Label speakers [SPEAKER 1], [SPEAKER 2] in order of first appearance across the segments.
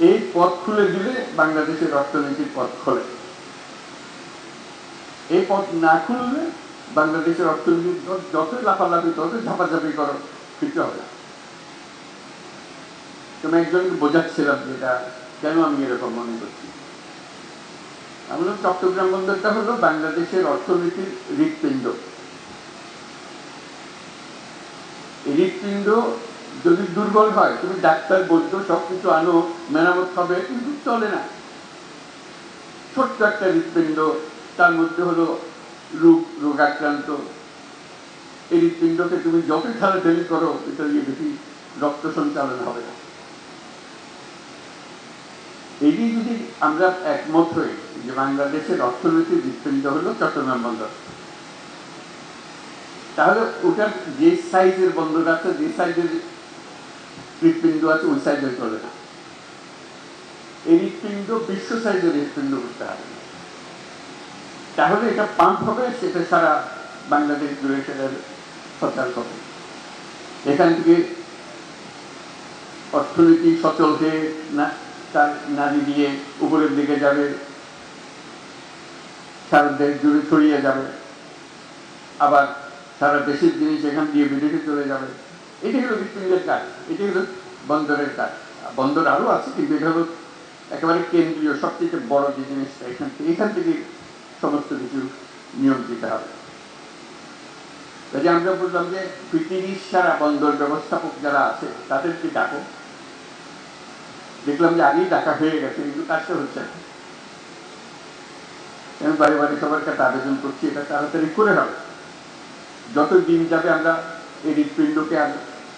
[SPEAKER 1] এই পথ খুলে দিলে বাংলাদেশের অর্থনীতির পথ খোলে। এই পথ না খুললে বাংলাদেশের অর্থনীতি যতই লাফালাফি ততই ঝাপাঝাপি করো, কিছু হবে তুমি একজনকে বোঝাচ্ছিলাম যেটা কেন আমি এরকম মনে করছি। আমি চট্টগ্রাম বন্দরটা হলো বাংলাদেশের অর্থনীতির হৃৎপিণ্ড। হৃৎপিণ্ড যদি দুর্বল হয়, তুমি ডাক্তার, বৈদ্য, সবকিছু আনো, মেরামত হবে, কিন্তু চলে না। ছোট্ট একটা হৃৎপিণ্ড, তার মধ্যে হলো রোগ রোগ আক্রান্ত এই হৃৎপিণ্ডকে তুমি যতই ঠেলাঠেলি করো, এটা দিয়ে বেশি রক্ত সঞ্চালন হবে না। এটি যদি আমরা একমত হই যে বাংলাদেশের অর্থনৈতিক হৃৎপিণ্ড হলো চট্টগ্রাম বন্দর, তাহলে ওটার যে সাইজের বন্দর আছে, যে সাইজের হৃৎপিণ্ড আছে, ওই সাইজের চলে না এই হৃৎপিণ্ড বিশ্ব সাইজের হৃৎপিণ্ড করতে হবে তাহলে এটা পাম্প হবে, সেটা সারা বাংলাদেশ জুড়ে সেটা সচল হবে। এখান থেকে অর্থনীতি সচল হয়ে না, তার নারী দিয়ে উপরের দিকে যাবে, সারা দেশ জুড়ে ছড়িয়ে যাবে। আবার সারা দেশের জিনিস এখান দিয়ে বিদেশে চলে যাবে। এটি হলো হৃৎপিণ্ডের কাজ এটি হলো বন্দরের কাজ। বন্দর আরও আছে, কিন্তু এটা হলো একেবারে কেন্দ্রীয়, সবচেয়ে বড় যে জিনিসটা, এখান থেকে এখান থেকে সমস্ত কিছু নিয়ন্ত্রিত হবে। কাজে আমরা বললাম যে পৃথিবীর সারা বন্দর ব্যবস্থাপক যারা আছে, তাদেরকে ডাকো। দেখলাম যে আগেই ডাকা হয়ে গেছে, কিন্তু কাজটা হচ্ছে না। আমি বাড়ি বাড়ি সবার কাছে আবেদন করছি, এটা তাড়াতাড়ি করে হবে। যত দিন যাবে আমরা এই হৃৎপিণ্ডকে আর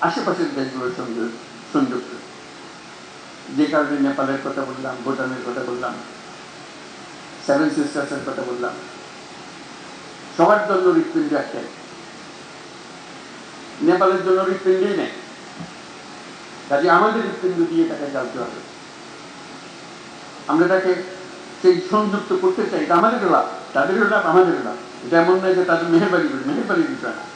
[SPEAKER 1] আশেপাশের দেশগুলোর সঙ্গে সংযুক্ত। যে কারণে নেপালের কথা বললাম, ভুটানের কথা বললাম সেভেন সিস্টার্সের কথা বললাম। সবার জন্য হৃৎপিণ্ড একটাই নেপালের জন্য হৃৎপিণ্ডই নেই। কাজে আমাদের হৃৎপিণ্ড দিয়ে তাকে জানতে হবে। আমরা তাকে সেই সংযুক্ত করতে চাই, এটা আমাদেরও লাভ, তাদেরও লাভ, আমাদেরও লাভ। এটা এমন নয় যে তাদের মেহরবানি করে, মেহরবানির বিষয় না।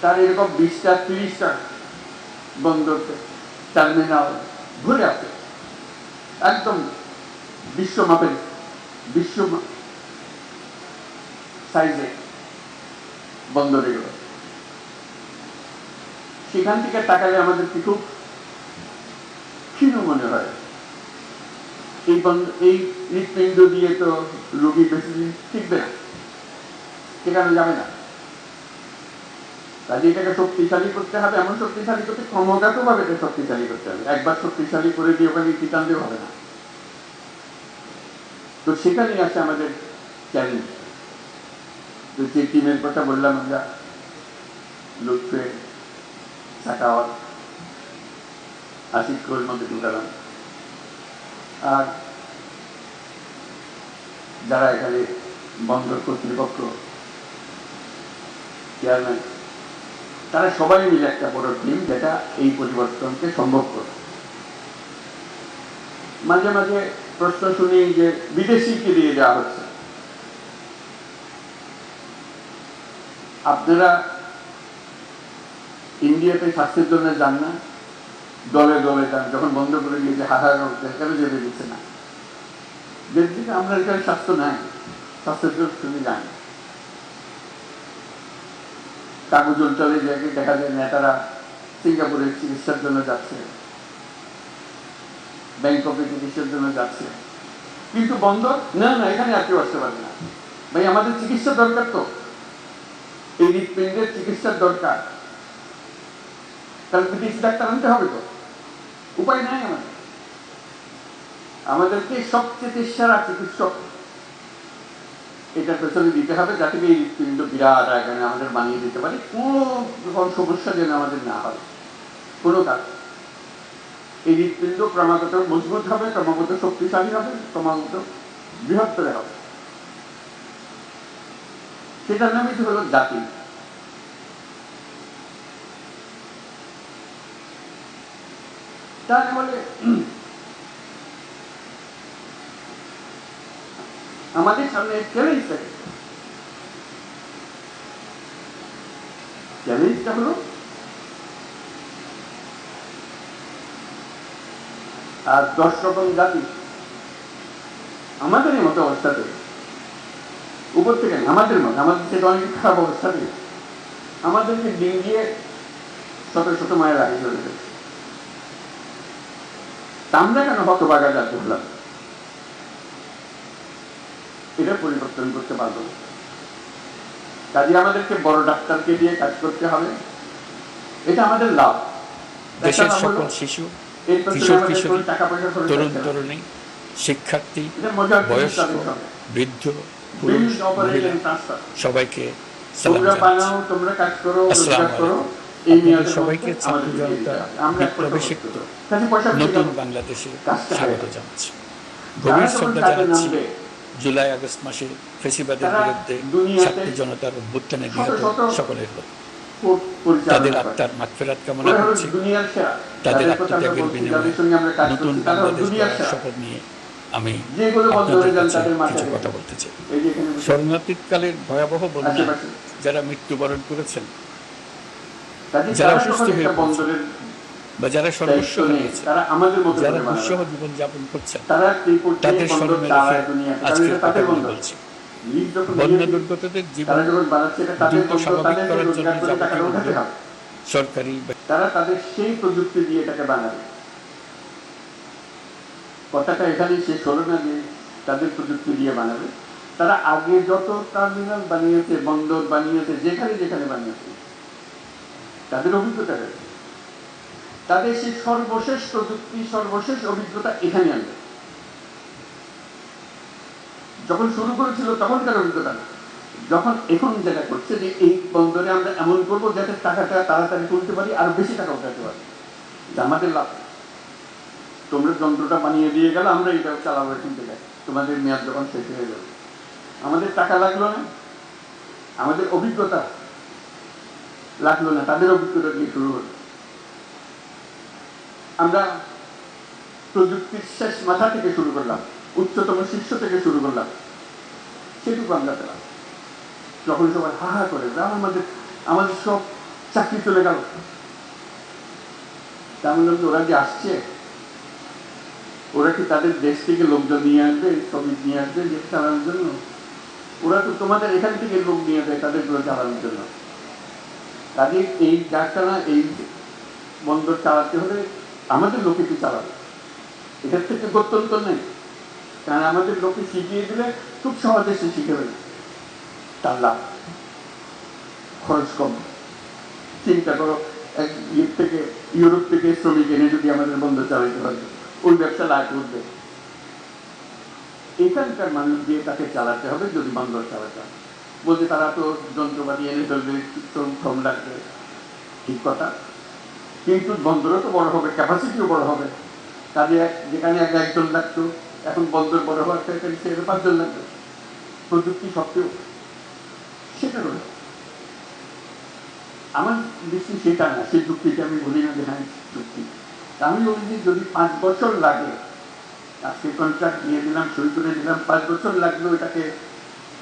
[SPEAKER 1] তার এরকম বিশটা, তিরিশটা বন্দর টার্মিনাল ঘুরে আছে একদম বিশ্ব মাপের বিশ্ব সাইজে বন্দর এগুলো। সেখান থেকে তাকালে আমাদের খুব ক্ষীণ মনে হয়। এই বন্ধ এই হৃৎপিণ্ড দিয়ে তো রোগী বেশি দিন টিকবে না। টেকানো যাবে না। কাজে এটাকে শক্তিশালী করতে হবে, এমন শক্তিশালী করতে ক্রমাগত ভাবে এটা শক্তিশালী করতে হবে। একবার শক্তিশালী করে দিয়ে ওখানে টিকান দিয়ে হবে না। তো সেখানেই আছে আমাদের চ্যালেঞ্জ তো যে টিমের কথা বললাম আমরা, লুৎফে, সাকাওয়াত আশিক কোর মধ্যে ঢুকালাম। আর যারা এখানে বন্দর কর্তৃপক্ষ চেয়ারম্যান তারা সবাই মিলে একটা বড় টিম যেটা এই পরিবর্তনকে সম্ভব করে মাঝে মাঝে প্রশ্ন শুনি যে বিদেশিকে দিয়ে দেওয়া হচ্ছে। আপনারা ইন্ডিয়াতে স্বাস্থ্যের জন্য যান না, দলে দলে যান, যখন বন্ধ করে দিয়েছে করতে কেন যেতে দিচ্ছে না? যেদিকে আমরা এখানে স্বাস্থ্য নাই, স্বাস্থ্যের জন্য শুনে যান কাগজ অঞ্চলে জায়গায় দেখা যায় নেতারা সিঙ্গাপুরে চিকিৎসার জন্য যাচ্ছে। ব্যাংককে চিকিৎসার জন্য যাচ্ছে। কিন্তু বন্ধ? না না, এখানে আর কেউ আসতে পারবে না। ভাই, আমাদের চিকিৎসা দরকার তো। এই হৃৎপিণ্ডের চিকিৎসার দরকার। তাহলে বিদেশি ডাক্তার আনতে হবে তো। উপায় নাই আমাদের। আমাদেরকে সবচেয়ে সেরা চিকিৎসক এটার পেছনে দিতে হবে যাতে এই হৃৎপিণ্ড বিরাট আকারে আমাদের বানিয়ে দিতে পারে। কোনো রকম সমস্যা যেন আমাদের না হয়। কোনো কাজ এই হৃৎপিণ্ড ক্রমাগত মজবুত হবে, ক্রমাগত শক্তিশালী হবে, ক্রমাগত বৃহত্তর হবে। সেটার নামই তো হলো জাতি। তাহলে বলে আমাদের সামনে চ্যালেঞ্জ থাকে চ্যালেঞ্জটা হলো, আর দশ রকম জাতি আমাদের মতো অবস্থাতে উপর থেকে আমাদের মতো, আমাদের থেকে অনেক খারাপ অবস্থাতে আমাদেরকে ডিম দিয়ে শত শত মায়ের আগে চলে গেছে। আমরা কেন হতবাগা জাতি হলাম? এটা পরিবর্তন করতে পারব। কাজে আমাদেরকে বড় ডাক্তারকে দিয়ে কাজ করতে হবে। এটা আমাদের লাভ।
[SPEAKER 2] দেশের সকল শিশু কিশোর কিশোরী, তরুণ তরুণী শিক্ষার্থী বয়স্ক বৃদ্ধ পুরুষ মহিলা সবাইকে সবাইকে ছাত্র জনতা নতুন বাংলাদেশে স্বাগত জানাচ্ছি। গভীর শ্রদ্ধা জানাচ্ছি। জুলাই আগস্ট মাসে ফেসিবাদের বিরুদ্ধে ছাত্র জনতার অভ্যুত্থানে নিহত সকলের হোক তাদের। আত্মার মাগফিরাত কামনা করছি। তাদের আত্মত্যাগের বিনিময়ে নতুন
[SPEAKER 1] হলো
[SPEAKER 2] বাংলাদেশ শপথ নিয়ে আমি আপনাদের কাছে কিছু কথা বলতে চাই। স্বর্ণাতীতকালের ভয়াবহ বন্যা
[SPEAKER 1] আশেপাশে।
[SPEAKER 2] যারা মৃত্যুবরণ করেছেন যারা অসুস্থ হয়ে বা যারা সর্বস্ব হারিয়েছে যারা দুঃসহ জীবন যাপন করছেন তাদের স্মরণে রেখে। আজকের কথাগুলো। বলছি। বন্যা দুর্গতদের জীবন দ্রুত স্বাভাবিক করার জন্য যাবতীয় সরকারি
[SPEAKER 1] তারা তাদের সেই প্রযুক্তি দিয়ে এটাকে বানাবে। কথাটা এখানেই শেষ হলো না যে তাদের প্রযুক্তি দিয়ে বানাবে। তারা আগে যত টার্মিনাল বানিয়েছে বন্দর বানিয়েছে যেখানে যেখানে বানিয়েছে তাদের অভিজ্ঞতা রয়েছে। তাদের সেই সর্বশেষ প্রযুক্তি, সর্বশেষ অভিজ্ঞতা এখানে আনবে। যখন শুরু করেছিল তখন তখনকার অভিজ্ঞতা না। যখন এখন যেটা করছে যে এই বন্দরে আমরা এমন করব যাতে টাকাটা তাড়াতাড়ি তুলতে পারি, আর বেশি টাকা উঠাতে পারি। আমাদের লাভ। তোমরা যন্ত্রটা বানিয়ে দিয়ে গেলে আমরা এটা চালাবো এখান থেকে। তোমাদের মেয়াদ যখন শেষ হয়ে যাবে। আমাদের টাকা লাগল না। আমাদের অভিজ্ঞতা লাগল না। তাদের অভিজ্ঞতা দিয়ে শুরু হলো। আমরা প্রযুক্তির শেষ মাথা থেকে শুরু করলাম, উচ্চতম শীর্ষ থেকে শুরু করলাম। সেটুকু আমরা পেলাম। যখন সবাই হা হা করে যা আমাদের আমাদের সব চাকরি চলে গেল। তেমন লোক ওরা যে আসছে, ওরা কি তাদের দেশ থেকে লোকজন নিয়ে আসবে, শ্রমিক নিয়ে আসবে, দেশ চালানোর জন্য? ওরা তো তোমাদের এখান থেকে লোক নিয়ে যায়, তাদেরগুলো চালানোর জন্য। কাজে এই ডাক্তাররা এই বন্দর চালাতে হলে আমাদের লোকে কি চালাবে? এটার থেকে গত্যন্ত নেই। কারণ আমাদের লোকে শিখিয়ে দিলে খুব সহজে সে শিখে ফেলে তার লাভ খরচ কম। চিন্তা করো, এক ইয়ে থেকে, ইউরোপ থেকে শ্রমিক এনে যদি আমাদের বন্ধ চালাইতে হয় ওই ব্যবসা লাভ করবে। এখানকার মানুষ দিয়ে তাকে চালাতে হবে যদি বন্দর চালাতে হয়। বলছে, তারা তো যন্ত্রপাতি এনে ফেলবে শ্রম লাগবে। ঠিক কথা। কিন্তু বন্দরও তো বড় হবে ক্যাপাসিটিও বড় হবে। কাজে যেখানে আগে একজন লাগতো, এখন বন্দর বড় হওয়ার থেকে সেখানে পাঁচজন লাগবে। প্রযুক্তি সত্ত্বেও সেটা রইল আমার দৃষ্টি সেটা না, সেই যুক্তিটা আমি বলি না যে হ্যাঁ যুক্তি। আমি বলি যে যদি পাঁচ বছর লাগে আজকে কন্ট্রাক্ট নিয়ে দিলাম, সই করে দিলাম, পাঁচ বছর লাগল, এটাকে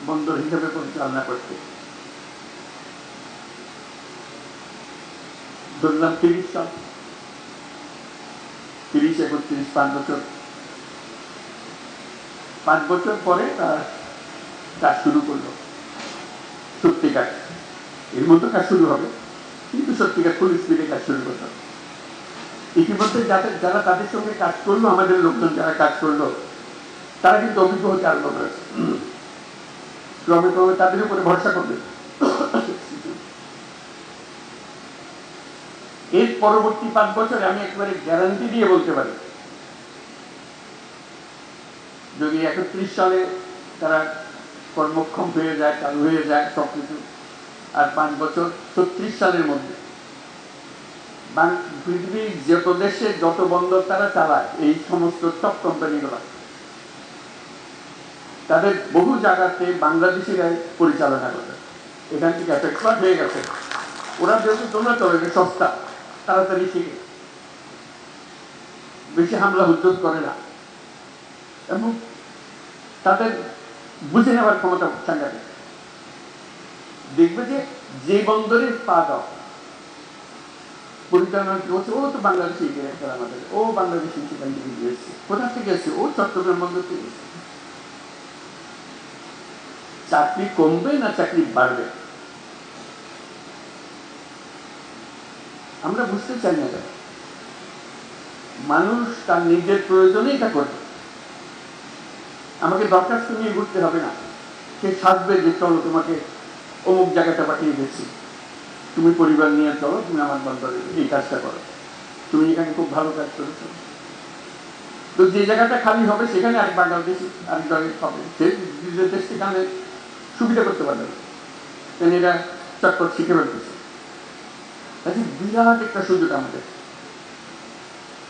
[SPEAKER 1] বন্দর হিসেবে পরিচালনা করতে। ধরলাম তিরিশ সাল তিরিশ একত্রিশ পাঁচ বছর পাঁচ বছর পরে তার কাজ শুরু করল সত্যিকার এর মতো কাজ শুরু হবে কিন্তু সত্যিকার ফুল স্পিডে কাজ শুরু করতে হবে ইতিমধ্যে যাদের যারা তাদের সঙ্গে কাজ করল আমাদের লোকজন যারা কাজ করল তারা কিন্তু অভিজ্ঞ হতে আরম্ভ করেছে ক্রমে ক্রমে তাদের উপরে ভরসা করবে এর পরবর্তী পাঁচ বছরে আমি একবারে গ্যারান্টি দিয়ে বলতে পারি। যদি একত্রিশ সালে তারা কর্মক্ষম হয়ে যায়, চালু হয়ে যায় সবকিছু, আর পাঁচ বছর ছত্রিশ সালের মধ্যে। পৃথিবীর যত দেশে যত বন্দর তারা চালায়, এই সমস্ত সব কোম্পানিগুলো তাদের বহু জায়গাতে বাংলাদেশিরাই পরিচালনা করে। এখান থেকে এফেক্ট হয়ে গেছে। ওরা যেহেতু তোমরা চলে সস্তা। তাড়াতাড়ি শিখে বেশি হামলা হুদ্যোগ করে না। এবং তাদের বুঝে নেওয়ার ক্ষমতা সাংঘাতিক দেখবে যে যে বন্দরে পা দাও, পরিচালনা করছে? ও তো বাংলাদেশি ডিরেক্টর আমাদের। ও বাংলাদেশি সেখান থেকে গিয়েছে কোথা থেকে এসছে? ও চট্টগ্রাম বন্দর থেকে চাকরি কমবে না চাকরি বাড়বে? আমরা বুঝতে চাই না এটা। মানুষ তার নিজের প্রয়োজনে এটা করবে। আমাকে দরকার নিয়ে ঘুরতে হবে না। সে সাজবে যে, চলো তোমাকে অমুক জায়গাটা পাঠিয়ে দিচ্ছি। তুমি পরিবার নিয়ে চলো, তুমি আমার বন্দরে এই কাজটা করো। তুমি এখানে খুব ভালো কাজ করেছ। তো যে জায়গাটা খালি হবে, সেখানে আরেক বাংলাদেশি আরেক দলের হবে সে নিজের দেশ সেখানে সুবিধা করতে পারবে কেন এরা চটপট শিখে ফেলতেছে? আচ্ছা বিরাট একটা সুযোগ আমাদের।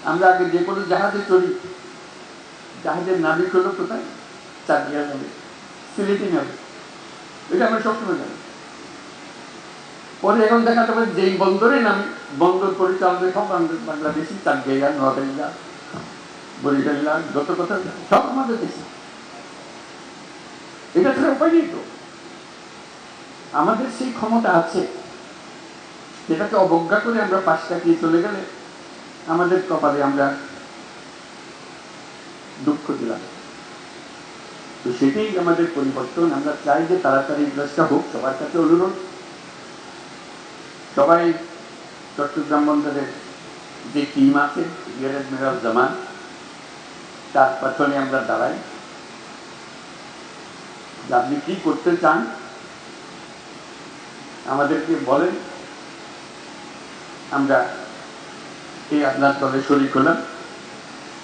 [SPEAKER 1] আমরা আগে যে কোনো জাহাজে চড়ি জাহাজের নাবিক হলো কোথায়? চাঁদিয়া নাবিক। সিলেটি নাবিক। এটা আমরা সবসময় জানি। পরে এখন দেখা যাবে যেই বন্দরে নামি, বন্দর পরিচালনা সব বাংলা- বাংলাদেশি চাঁদিয়া নোয়াখালীরা বরিশালীরা যত কথা সব আমাদের দেশে। এটা ছাড়া উপায় নেই তো। আমাদের সেই ক্ষমতা আছে। সেটাকে অবজ্ঞা করে আমরা পাশ কাটিয়ে চলে গেলে আমাদের কপালে আমরা দুঃখ দিলাম। তো সেটাই আমাদের পরিবর্তন। আমরা চাই যে তাড়াতাড়ি কাজটা হোক, সবার কাছে অনুরোধ। সবাই চট্টগ্রাম বন্দরের যে টিম আছে রিয়ার অ্যাডমিরাল জামান, তার পেছনে আমরা দাঁড়াই। আপনি কি করতে চান, আমাদেরকে বলেন। আমরা এই আপনার দলে শরিক হলাম।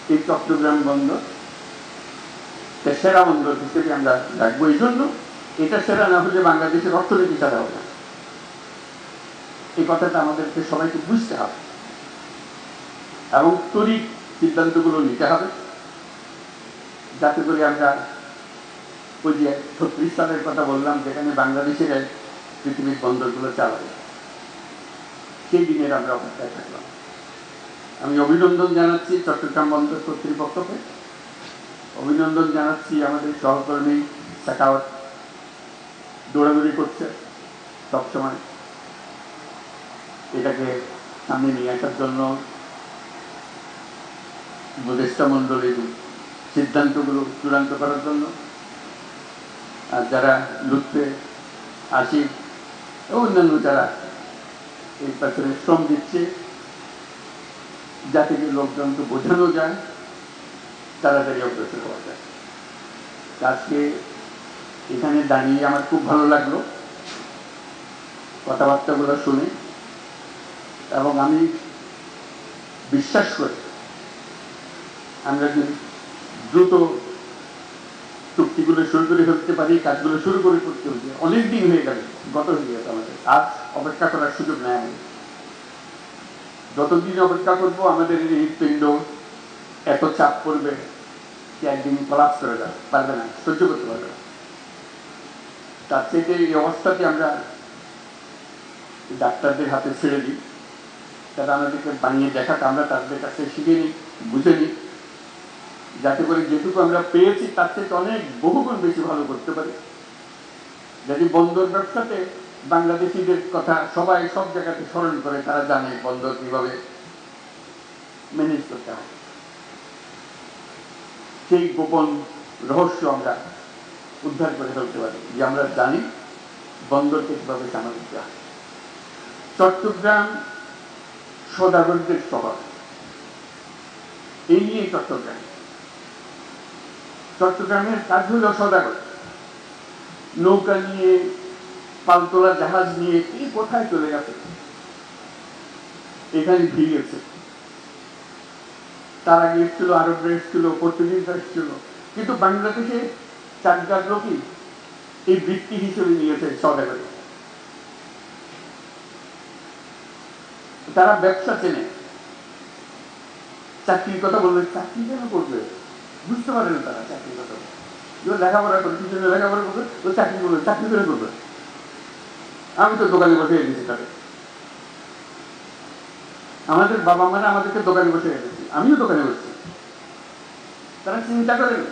[SPEAKER 1] এই চট্টগ্রাম বন্দর সেরা বন্দর হিসেবে আমরা রাখব। এই জন্য এটা সেরা না হলে বাংলাদেশের অর্থনীতি ছাড়া হবে। এই কথাটা আমাদেরকে সবাইকে বুঝতে হবে। এবং তড়িৎ সিদ্ধান্তগুলো নিতে হবে। যাতে করে আমরা ওই যে ছত্রিশ সালের কথা বললাম, যেখানে বাংলাদেশের পৃথিবীর বন্দরগুলো চালাবে। সেই দিনের আমরা অপেক্ষায় থাকলাম। আমি অভিনন্দন জানাচ্ছি চট্টগ্রাম বন্দর কর্তৃপক্ষকে। অভিনন্দন জানাচ্ছি আমাদের সহকর্মী শেখাওয়াত। দৌড়াদৌড়ি করছে সবসময়। এটাকে সামনে নিয়ে আসার জন্য উপদেষ্টা মণ্ডলীর সিদ্ধান্তগুলো চূড়ান্ত করার জন্য আর যারা আসিফ ও অন্যান্য যারা এই শ্রম দিচ্ছে। যাতে করে লোকজনকে বোঝানো যায়, তাড়াতাড়ি অগ্রসর হওয়া যায়। আজকে এখানে দাঁড়িয়ে আমার খুব ভালো লাগল কথাবার্তাগুলো শুনে। এবং আমি বিশ্বাস করি আমরা যদি দ্রুত চুক্তিগুলো শুরু করে ফেলতে পারি, কাজগুলো শুরু করে করতে হবে। অনেক দিন হয়ে গেল, গত হয়ে গেছে আমাদের। আজ অপেক্ষা করার সুযোগ নেই। যতদিন অপেক্ষা করব, আমাদের এই হৃৎপিণ্ড এত চাপ পড়বে যে একদিন কলাপস করে যাবে, পারবে না, সহ্য করতে পারবে না। তার থেকে এই অবস্থাতে আমরা ডাক্তারদের হাতে ছেড়ে দিই। তারা আমাদেরকে বানিয়ে দেখাক, আমরা তাদের কাছে শিখে নিই, বুঝে নিই। যাতে করে যেটুকু আমরা পেয়েছি, তার থেকে অনেক বহুগুণ বেশি ভালো করতে পারি। যদি বন্দর ব্যবসাতে বাংলাদেশিদের কথা সবাই সব জায়গাতে স্মরণ করে, তারা জানে বন্দর কীভাবে ম্যানেজ করতে হয়। সেই গোপন রহস্য আমরা উদ্ধার করে ফেলতে পারি যে আমরা জানি বন্দরকে কীভাবে সামাল দিতে হয়। চট্টগ্রাম সদাগরদের শহর। এই নিয়ে চট্টগ্রাম। চট্টগ্রামের কাজ হলো সদাগর। নৌকা নিয়ে, পালতোলা জাহাজ নিয়ে কি কোথায় চলে গেছে? এখানে ভিড়িয়েছে তার আগে এসেছিল, আরবরা এসেছিল, পর্তুগিজরা এসেছিল। কিন্তু বাংলাদেশে চারগার লোকই এই বৃত্তি হিসেবে নিয়েছে সদাগরে। তারা ব্যবসা চেনে। চাকরির কথা বললে, চাকরি কেন করবে? বুঝতে পারে না তারা চাকরির কথা যে লেখাপড়া করে কি জন্য লেখাপড়া করবে ও চাকরি করবে, চাকরি করে করবে। আমি তো দোকানে বসে এনেছি তাদের আমাদের বাবা মারা আমাদেরকে দোকানে বসে রেখেছি। আমিও দোকানে বসছি। তারা চিন্তা করেন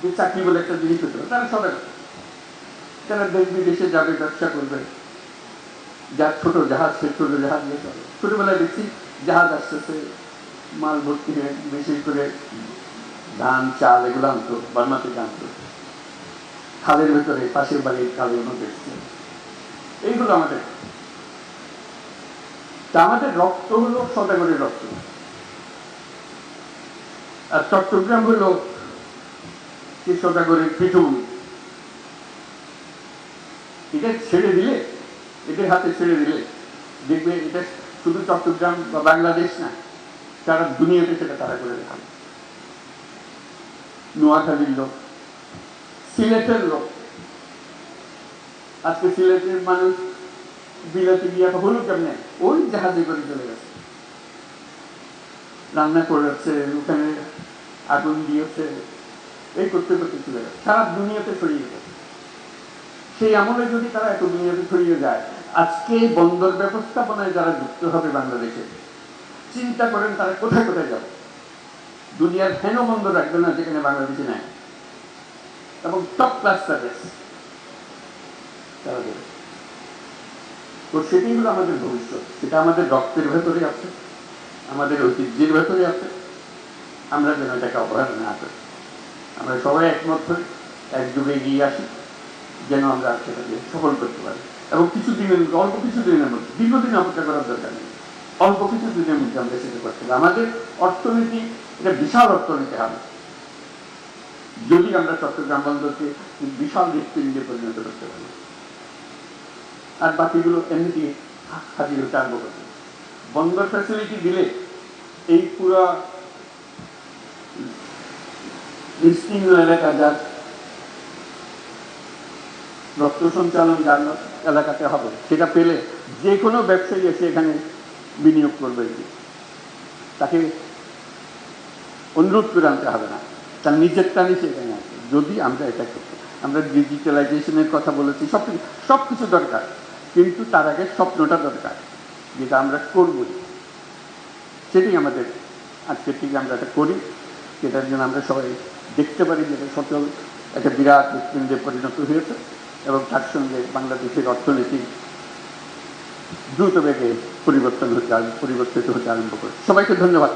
[SPEAKER 1] যে চাকরি বলে একটা জিনিস হতে তারা সবাই তারা দেশ বিদেশে যাবে, ব্যবসা করবে। যার ছোট জাহাজ, সে ছোট জাহাজ নিয়ে চলে ছোটবেলায় দেখছি জাহাজ আসতেছে, মাল ভর্তি হয়ে বিশেষ করে ধান, চাল, এগুলো আনতো বার্মা থেকে আনতো। খালের ভেতরে, পাশের বাড়ির খালের মধ্যে এইগুলো আমাদের। তা আমাদের রক্ত হলো সদাগরের রক্ত। আর চট্টগ্রাম হলো সে সদাগরের পিঠুন এটা ছেড়ে দিলে, এদের হাতে ছেড়ে দিলে, দেখবে এটা শুধু চট্টগ্রাম বা বাংলাদেশ না, সারা দুনিয়াতে সেটা তারা করে দেখাবে। নোয়াখালীর লোক, সিলেটের লোক। আজকে সিলেটের মানুষ বিলাতে গিয়ে হলো কেমনে? ওই জাহাজে করে চলে গেছে। রান্না করেছে, ওখানে আগুন দিয়েছে, এই করতে করতে চলে গেছে। সারা দুনিয়াতে ছড়িয়ে গেছে। সেই আমলে যদি তারা এত দুনিয়াতে ছড়িয়ে যায়, আজকে বন্দর ব্যবস্থাপনায় যারা যুক্ত হবে বাংলাদেশে, চিন্তা করেন তারা কোথায় কোথায় যাবে? দুনিয়ার হেন বন্দর রাখবে না, যেখানে বাংলাদেশে নাই। এবং টপ ক্লাস সার্ভিস তো সেটাই হলো আমাদের ভবিষ্যৎ। সেটা আমাদের রক্তের ভেতরে আছে, আমাদের ঐতিহ্যের ভেতরে আছে। আমরা যেন এটাকে অবহেলা না করি। আমরা সবাই একমত হই, একযুগে এগিয়ে আসি, যেন আমরা সেটাকে সফল করতে পারি। এবং কিছু দিনের মধ্যে, অল্প কিছু দিনের মধ্যে, দীর্ঘদিন অপেক্ষা করার দরকার নেই। অল্প কিছু দিনের মধ্যে আমরা সেটা করতে পারি। আমাদের অর্থনীতি এটা বিশাল অর্থ নিতে হবে। যদি আমরা চট্টগ্রাম বন্দরকে বিশাল হৃৎপিণ্ডে পরিণত করতে পারি, আর বাকিগুলো এমনিতে হাজির হতে আরম্ভ করবে। বন্দর ফ্যাসিলিটি দিলে এই পুরো বিস্তীর্ণ এলাকা যার রক্ত সঞ্চালন যার এলাকাতে হবে, সেটা পেলে যে কোনো ব্যবসায়ী এসে এখানে বিনিয়োগ করবে। তাকে অনুরোধ করে আনতে হবে না। তার নিজের টানে সে এখানে আসবে যদি আমরা এটা করতে আমরা ডিজিটালাইজেশনের কথা বলেছি, সব কিছু সব কিছু দরকার। কিন্তু তার আগে স্বপ্নটা দরকার, যেটা আমরা করবই সেটাই আমাদের আজকের থেকে আমরা এটা করি। যেটার জন্য আমরা সবাই দেখতে পারি যে এটা সচল, একটা বিরাট হৃৎপিণ্ডে পরিণত হয়েছে এবং তার সঙ্গে বাংলাদেশের অর্থনীতি দ্রুত বেগে পরিবর্তন হতে পরিবর্তিত হতে আরম্ভ করে সবাইকে ধন্যবাদ।